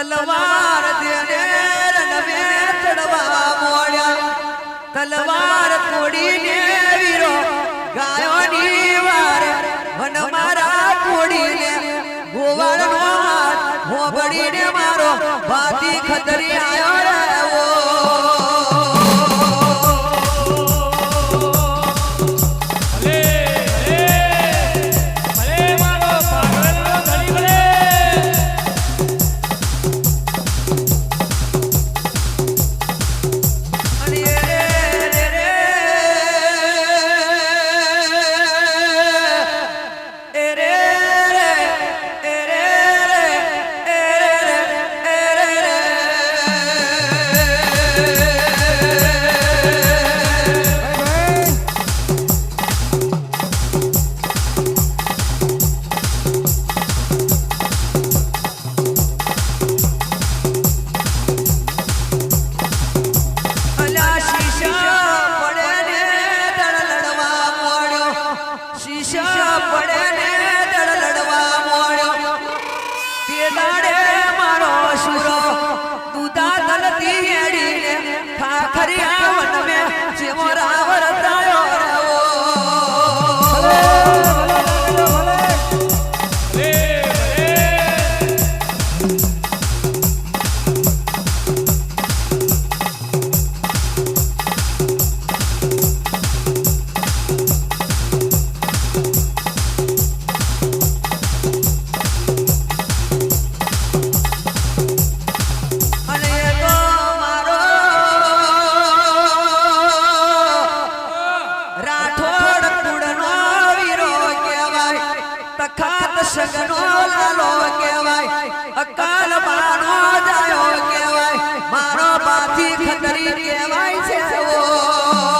તલવાર દેને રણવે ચડવા મોડ્યા. તલવાર કોડીને વીરો ગાયોની વાર. મન મારા કોડીને ગોવાળનો હાથ હોબડીને મારો. ભાતી ખતરી આયો દાડે મારો સુરો દૂધા દલતી હેડીને ખાખરિયા વન મે. જેવો રાવર તાયો તખાત સગનો લાલો કહેવાય અકાલ માનો જાયો કહેવાય મારો પાથી ખતરી કહેવાય છે ઓ